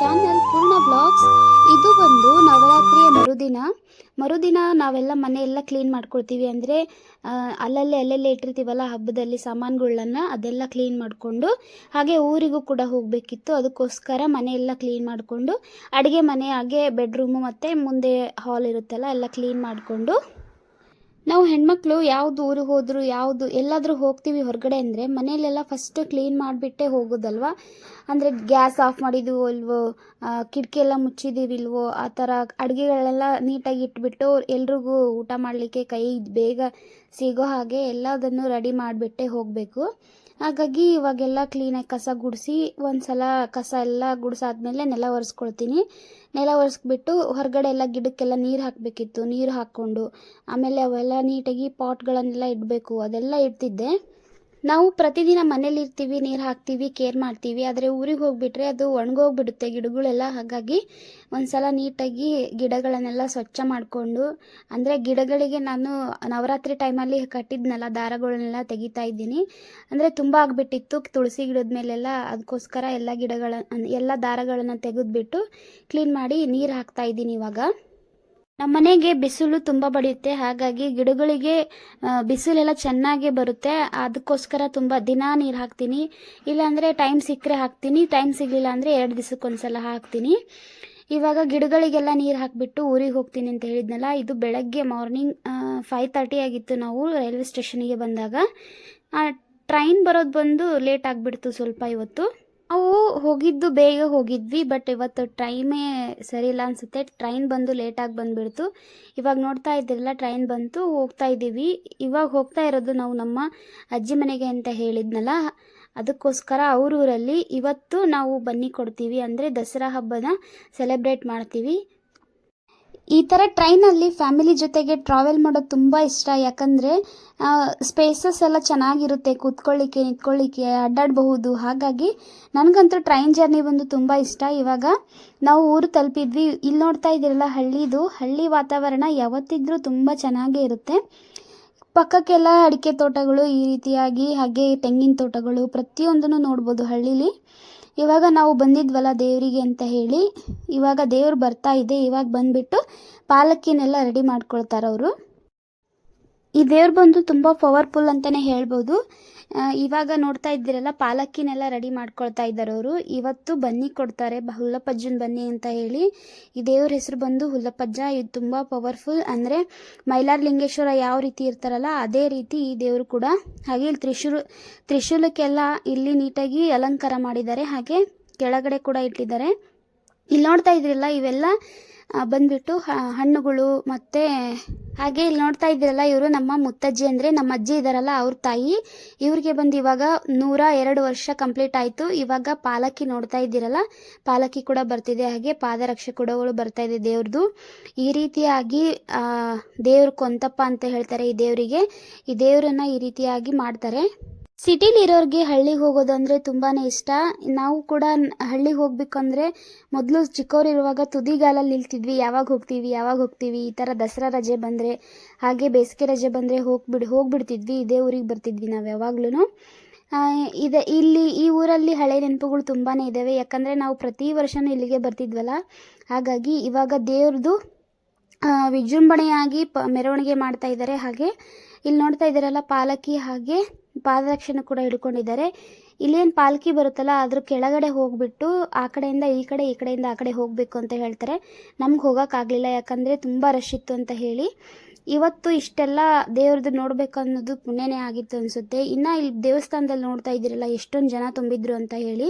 Channel ಪೂರ್ಣ blogs ಇದು ಬಂದು ನವರಾತ್ರಿಯ ಮರುದಿನ. ಮರುದಿನ ನಾವೆಲ್ಲ ಮನೆಯೆಲ್ಲ ಕ್ಲೀನ್ ಮಾಡ್ಕೊಳ್ತೀವಿ ಅಂದರೆ ಅಲ್ಲಲ್ಲಿ ಅಲ್ಲೆಲ್ಲ ಇಟ್ಟಿರ್ತೀವಲ್ಲ ಹಬ್ಬದಲ್ಲಿ ಸಾಮಾನುಗಳನ್ನ ಅದೆಲ್ಲ ಕ್ಲೀನ್ ಮಾಡಿಕೊಂಡು, ಹಾಗೆ ಊರಿಗೂ ಕೂಡ ಹೋಗಬೇಕಿತ್ತು. ಅದಕ್ಕೋಸ್ಕರ ಮನೆಯೆಲ್ಲ ಕ್ಲೀನ್ ಮಾಡಿಕೊಂಡು, ಅಡುಗೆ ಮನೆ ಹಾಗೆ ಬೆಡ್ರೂಮು ಮತ್ತು ಮುಂದೆ ಹಾಲ್ ಇರುತ್ತಲ್ಲ, ಎಲ್ಲ ಕ್ಲೀನ್ ಮಾಡಿಕೊಂಡು ನಾವು ಹೆಣ್ಮಕ್ಳು ಯಾವ್ದು ಊರಿಗೆ ಹೋದ್ರು, ಯಾವುದು ಎಲ್ಲಾದರೂ ಹೋಗ್ತೀವಿ ಹೊರಗಡೆ ಅಂದರೆ ಮನೆಯಲ್ಲೆಲ್ಲ ಫಸ್ಟ್ ಕ್ಲೀನ್ ಮಾಡಿಬಿಟ್ಟೆ ಹೋಗೋದಲ್ವಾ? ಅಂದರೆ ಗ್ಯಾಸ್ ಆಫ್ ಮಾಡಿದ್ದೀವೋ ಇಲ್ವೋ ಕಿಟಕಿ ಎಲ್ಲ ಮುಚ್ಚಿದೀವಿಲ್ವೋ ಆ ಥರ ಅಡುಗೆಗಳೆಲ್ಲ ನೀಟಾಗಿ ಇಟ್ಬಿಟ್ಟು ಎಲ್ರಿಗೂ ಊಟ ಮಾಡಲಿಕ್ಕೆ ಕೈ ಬೇಗ ಸಿಗೋ ಹಾಗೆ ಎಲ್ಲದನ್ನು ರೆಡಿ ಮಾಡಿಬಿಟ್ಟೆ ಹೋಗಬೇಕು. ಹಾಗಾಗಿ ಇವಾಗೆಲ್ಲ ಕ್ಲೀನಾಗಿ ಕಸ ಗುಡಿಸಿ ಒಂದು ಸಲ ಕಸ ಎಲ್ಲ ಗುಡಿಸಾದ್ಮೇಲೆ ನೆಲ ಒರೆಸ್ಕೊಳ್ತೀನಿ. ನೆಲ ಒರೆಸ್ಬಿಟ್ಟು ಹೊರಗಡೆ ಎಲ್ಲ ಗಿಡಕ್ಕೆಲ್ಲ ನೀರು ಹಾಕಬೇಕಿತ್ತು, ನೀರು ಹಾಕ್ಕೊಂಡು ಆಮೇಲೆ ಅವೆಲ್ಲ ನೀಟಾಗಿ ಪಾಟ್ಗಳನ್ನೆಲ್ಲ ಇಡಬೇಕು, ಅದೆಲ್ಲ ಇಡ್ತಿದ್ದೆ. ನಾವು ಪ್ರತಿದಿನ ಮನೇಲಿ ಇರ್ತೀವಿ, ನೀರು ಹಾಕ್ತೀವಿ ಕೇರ್ ಮಾಡ್ತೀವಿ, ಆದರೆ ಊರಿಗೆ ಹೋಗ್ಬಿಟ್ರೆ ಅದು ಒಣಗೋಗ್ಬಿಡುತ್ತೆ, ಗಿಡಗಳೆಲ್ಲ ಹಾಗಾಗಿ ಒಂದ್ಸಲ ನೀಟಾಗಿ ಗಿಡಗಳನ್ನೆಲ್ಲ ಸ್ವಚ್ಛ ಮಾಡಿಕೊಂಡು, ಅಂದರೆ ಗಿಡಗಳಿಗೆ ನಾನು ನವರಾತ್ರಿ ಟೈಮಲ್ಲಿ ಕಟ್ಟಿದ್ನಲ್ಲ, ದಾರಗಳನ್ನೆಲ್ಲ ತೆಗಿತಾ ಇದ್ದೀನಿ. ಅಂದರೆ ತುಂಬ ಆಗಿಬಿಟ್ಟಿತ್ತು, ತುಳಸಿ ಗಿಡದ ಮೇಲೆಲ್ಲ ಅದಕ್ಕೋಸ್ಕರ ಎಲ್ಲ ಗಿಡಗಳ ಎಲ್ಲ ದಾರಗಳನ್ನು ತೆಗೆದುಬಿಟ್ಟು ಕ್ಲೀನ್ ಮಾಡಿ ನೀರು ಹಾಕ್ತಾ ಇದ್ದೀನಿ ಇವಾಗ. ನಮ್ಮ ಮನೆಗೆ ಬಿಸಿಲು ತುಂಬ ಬಡಿಯುತ್ತೆ. ಹಾಗಾಗಿ ಗಿಡಗಳಿಗೆ ಬಿಸಿಲೆಲ್ಲ ಚೆನ್ನಾಗಿ ಬರುತ್ತೆ. ಅದಕ್ಕೋಸ್ಕರ ತುಂಬ ದಿನ ನೀರು ಹಾಕ್ತೀನಿ. ಇಲ್ಲಾಂದರೆ ಟೈಮ್ ಸಿಕ್ಕರೆ ಹಾಕ್ತೀನಿ. ಟೈಮ್ ಸಿಗಲಿಲ್ಲ ಅಂದರೆ ಎರಡು ದಿವಸಕ್ಕೊಂದ್ಸಲ ಹಾಕ್ತೀನಿ. ಇವಾಗ ಗಿಡಗಳಿಗೆಲ್ಲ ನೀರು ಹಾಕಿಬಿಟ್ಟು ಊರಿಗೆ ಹೋಗ್ತೀನಿ ಅಂತ ಹೇಳಿದ್ನಲ್ಲ, ಇದು ಬೆಳಗ್ಗೆ ಮಾರ್ನಿಂಗ್ ಫೈವ್ ತರ್ಟಿ ಆಗಿತ್ತು ನಾವು ರೈಲ್ವೆ ಸ್ಟೇಷನಿಗೆ ಬಂದಾಗ. ಟ್ರೈನ್ ಬರೋದು ಬಂದು ಲೇಟ್ ಆಗಿಬಿಡ್ತು ಸ್ವಲ್ಪ ಇವತ್ತು. ನಾವು ಹೋಗಿದ್ದು ಬೇಗ ಹೋಗಿದ್ವಿ ಬಟ್ ಇವತ್ತು ಟೈಮೇ ಸರಿ ಇಲ್ಲ ಅನಿಸುತ್ತೆ. ಟ್ರೈನ್ ಬಂದು ಲೇಟಾಗಿ ಬಂದುಬಿಡ್ತು. ಇವಾಗ ನೋಡ್ತಾ ಇದ್ದಿರಲ್ಲ ಟ್ರೈನ್ ಬಂತು, ಹೋಗ್ತಾ ಇದ್ದೀವಿ. ಇವಾಗ ಹೋಗ್ತಾ ಇರೋದು ನಾವು ನಮ್ಮ ಅಜ್ಜಿ ಮನೆಗೆ ಅಂತ ಹೇಳಿದ್ನಲ್ಲ, ಅದಕ್ಕೋಸ್ಕರ ಅವ್ರ ಊರಲ್ಲಿ ಇವತ್ತು ನಾವು ಬನ್ನಿ ಕೊಡ್ತೀವಿ. ಅಂದರೆ ದಸರಾ ಹಬ್ಬನ ಸೆಲೆಬ್ರೇಟ್ ಮಾಡ್ತೀವಿ. ಈ ಥರ ಟ್ರೈನಲ್ಲಿ ಫ್ಯಾಮಿಲಿ ಜೊತೆಗೆ ಟ್ರಾವೆಲ್ ಮಾಡೋದು ತುಂಬ ಇಷ್ಟ. ಯಾಕಂದರೆ ಸ್ಪೇಸಸ್ ಎಲ್ಲ ಚೆನ್ನಾಗಿರುತ್ತೆ. ಕೂತ್ಕೊಳ್ಳಿಕ್ಕೆ, ನಿಂತ್ಕೊಳ್ಳಿಕ್ಕೆ, ಅಡ್ಡಾಡಬಹುದು. ಹಾಗಾಗಿ ನನಗಂತೂ ಟ್ರೈನ್ ಜರ್ನಿ ಬಂದು ತುಂಬ ಇಷ್ಟ. ಇವಾಗ ನಾವು ಊರು ತಲುಪಿದ್ವಿ. ಇಲ್ಲಿ ನೋಡ್ತಾ ಇದ್ದೀರಲ್ಲ, ಹಳ್ಳಿದು. ಹಳ್ಳಿ ವಾತಾವರಣ ಯಾವತ್ತಿದ್ರೂ ತುಂಬ ಚೆನ್ನಾಗೇ ಇರುತ್ತೆ. ಪಕ್ಕಕ್ಕೆಲ್ಲ ಅಡಿಕೆ ತೋಟಗಳು ಈ ರೀತಿಯಾಗಿ, ಹಾಗೆ ತೆಂಗಿನ ತೋಟಗಳು ಪ್ರತಿಯೊಂದನ್ನು ನೋಡ್ಬೋದು ಹಳ್ಳೀಲಿ. ಇವಾಗ ನಾವು ಬಂದಿದ್ವಲ್ಲ ದೇವರಿಗೆ ಅಂತ ಹೇಳಿ, ಇವಾಗ ದೇವ್ರು ಬರ್ತಾ ಇದೆ, ಇವಾಗ ಬಂದ್ಬಿಟ್ಟು ಪಾಲಕಿನೆಲ್ಲ ರೆಡಿ ಮಾಡ್ಕೊಳ್ತಾರೆ ಅವರು ಈ ದೇವ್ರು ಬಂದು ತುಂಬ ಪವರ್ಫುಲ್ ಅಂತಲೇ ಹೇಳ್ಬೋದು. ಇವಾಗ ನೋಡ್ತಾ ಇದ್ದೀರಲ್ಲ ಪಾಲಕ್ಕಿನೆಲ್ಲ ರೆಡಿ ಮಾಡ್ಕೊಳ್ತಾ ಇದ್ದಾರೆ ಅವರು. ಇವತ್ತು ಬನ್ನಿ ಕೊಡ್ತಾರೆ ಹುಲ್ಲಪ್ಪಜ್ಜನ ಬನ್ನಿ ಅಂತ ಹೇಳಿ. ಈ ದೇವ್ರ ಹೆಸರು ಬಂದು ಹುಲ್ಲಪ್ಪಜ್ಜ, ಇದು ತುಂಬ ಪವರ್ಫುಲ್ ಅಂದರೆ ಮೈಲಾರಲಿಂಗೇಶ್ವರ ಯಾವ ರೀತಿ ಇರ್ತಾರಲ್ಲ, ಅದೇ ರೀತಿ ಈ ದೇವರು ಕೂಡ. ಹಾಗೆ ಇಲ್ಲಿ ತ್ರಿಶೂಲ, ತ್ರಿಶೂಲಕ್ಕೆಲ್ಲ ಇಲ್ಲಿ ನೀಟಾಗಿ ಅಲಂಕಾರ ಮಾಡಿದ್ದಾರೆ. ಹಾಗೆ ಕೆಳಗಡೆ ಕೂಡ ಇಟ್ಟಿದ್ದಾರೆ. ಇಲ್ಲಿ ನೋಡ್ತಾ ಇದ್ರಲ್ಲ, ಇವೆಲ್ಲ ಬಂದ್ಬಿಟ್ಟು ಹಣ್ಣುಗಳು ಮತ್ತು, ಹಾಗೆ ಇಲ್ಲಿ ನೋಡ್ತಾ ಇದ್ದೀರಲ್ಲ ಇವರು ನಮ್ಮ ಮುತ್ತಜ್ಜಿ ಅಂದರೆ ನಮ್ಮ ಅಜ್ಜಿ ಇದ್ದಾರಲ್ಲ ಅವ್ರ ತಾಯಿ. ಇವ್ರಿಗೆ ಬಂದು ಇವಾಗ ನೂರ ಎರಡು ವರ್ಷ ಕಂಪ್ಲೀಟ್ ಆಯಿತು. ಇವಾಗ ಪಾಲಕಿ ನೋಡ್ತಾ ಇದ್ದೀರಲ್ಲ, ಪಾಲಕಿ ಕೂಡ ಬರ್ತಿದೆ, ಹಾಗೆ ಪಾದರಕ್ಷೆ ಕೂಡಗಳು ಬರ್ತಾ ಇದೆ ದೇವ್ರದ್ದು ಈ ರೀತಿಯಾಗಿ ದೇವ್ರ ಕೊಂತಪ್ಪ ಅಂತ ಹೇಳ್ತಾರೆ ಈ ದೇವರಿಗೆ. ಈ ದೇವರನ್ನ ಈ ರೀತಿಯಾಗಿ ಮಾಡ್ತಾರೆ. ಸಿಟಿಲಿ ಇರೋರಿಗೆ ಹಳ್ಳಿಗೆ ಹೋಗೋದು ಅಂದರೆ ತುಂಬಾ ಇಷ್ಟ. ನಾವು ಕೂಡ ಹಳ್ಳಿಗೆ ಹೋಗ್ಬೇಕಂದ್ರೆ ಮೊದಲು ಚಿಕ್ಕವರಿರುವಾಗ ತುದಿಗಾಲಲ್ಲಿ ನಿಲ್ತಿದ್ವಿ. ಯಾವಾಗ ಹೋಗ್ತೀವಿ ಯಾವಾಗ ಹೋಗ್ತೀವಿ? ಈ ಥರ ದಸರಾ ರಜೆ ಬಂದರೆ, ಹಾಗೆ ಬೇಸಿಗೆ ರಜೆ ಬಂದರೆ ಹೋಗ್ಬಿಡ್, ಹೋಗ್ಬಿಡ್ತಿದ್ವಿ. ಇದೇ ಊರಿಗೆ ಬರ್ತಿದ್ವಿ ನಾವು ಯಾವಾಗ್ಲೂ ಇದೆ, ಇಲ್ಲಿ ಈ ಊರಲ್ಲಿ ಹಳೆ ನೆನಪುಗಳು ತುಂಬಾ ಇದ್ದಾವೆ ಯಾಕಂದರೆ ನಾವು ಪ್ರತಿ ವರ್ಷವೂ ಇಲ್ಲಿಗೆ ಬರ್ತಿದ್ವಲ್ಲ. ಹಾಗಾಗಿ ಇವಾಗ ದೇವ್ರದ್ದು ವಿಜೃಂಭಣೆಯಾಗಿ ಪ, ಮೆರವಣಿಗೆ ಮಾಡ್ತಾ ಇದ್ದಾರೆ. ಹಾಗೆ ಇಲ್ಲಿ ನೋಡ್ತಾ ಇದ್ದಾರಲ್ಲ, ಪಾಲಕಿ ಹಾಗೆ ಪಾದರಕ್ಷಣೆ ಕೂಡ ಹಿಡ್ಕೊಂಡಿದ್ದಾರೆ. ಇಲ್ಲೇನು ಪಾಲ್ಕಿ ಬರುತ್ತಲ್ಲ ಅದ್ರ ಕೆಳಗಡೆ ಹೋಗ್ಬಿಟ್ಟು ಆ ಕಡೆಯಿಂದ ಈ ಕಡೆ, ಈ ಕಡೆಯಿಂದ ಆ ಕಡೆ ಹೋಗಬೇಕು ಅಂತ ಹೇಳ್ತಾರೆ. ನಮ್ಗೆ ಹೋಗೋಕ್ಕಾಗಲಿಲ್ಲ ಯಾಕಂದರೆ ತುಂಬ ರಶ್ ಇತ್ತು ಅಂತ ಹೇಳಿ. ಇವತ್ತು ಇಷ್ಟೆಲ್ಲ ದೇವ್ರದ್ದು ನೋಡಬೇಕು ಅನ್ನೋದು ಪುಣ್ಯನೇ ಆಗಿತ್ತು ಅನಿಸುತ್ತೆ. ಇನ್ನು ಇಲ್ಲಿ ದೇವಸ್ಥಾನದಲ್ಲಿ ನೋಡ್ತಾ ಇದ್ದೀರಲ್ಲ, ಎಷ್ಟೊಂದು ಜನ ತುಂಬಿದ್ರು ಅಂತ ಹೇಳಿ.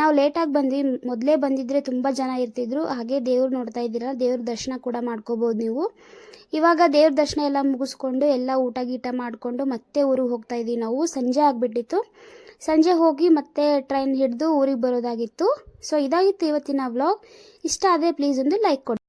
ನಾವು ಲೇಟಾಗಿ ಬಂದ್ವಿ, ಮೊದಲೇ ಬಂದಿದ್ರೆ ತುಂಬ ಜನ ಇರ್ತಿದ್ರು. ಹಾಗೆ ದೇವ್ರು ನೋಡ್ತಾ ಇದ್ದೀರಾ ದೇವ್ರ ದರ್ಶನ ಕೂಡ ಮಾಡ್ಕೋಬೋದು ನೀವು. ಇವಾಗ ದೇವ್ರ ದರ್ಶನ ಎಲ್ಲ ಮುಗಿಸ್ಕೊಂಡು ಎಲ್ಲ ಊಟ ಗೀಟ ಮಾಡಿಕೊಂಡು ಮತ್ತೆ ಊರಿಗೆ ಹೋಗ್ತಾ ಇದ್ದೀವಿ ನಾವು. ಸಂಜೆ ಆಗಿಬಿಟ್ಟಿತ್ತು. ಸಂಜೆ ಹೋಗಿ ಮತ್ತೆ ಟ್ರೈನ್ ಹಿಡಿದು ಊರಿಗೆ ಬರೋದಾಗಿತ್ತು. ಸೊ ಇದಾಗಿತ್ತು ಇವತ್ತಿನ ವ್ಲಾಗ್ ಇಷ್ಟ ಆದರೆ ಪ್ಲೀಸ್ ಒಂದು ಲೈಕ್ ಕೊಡಿ.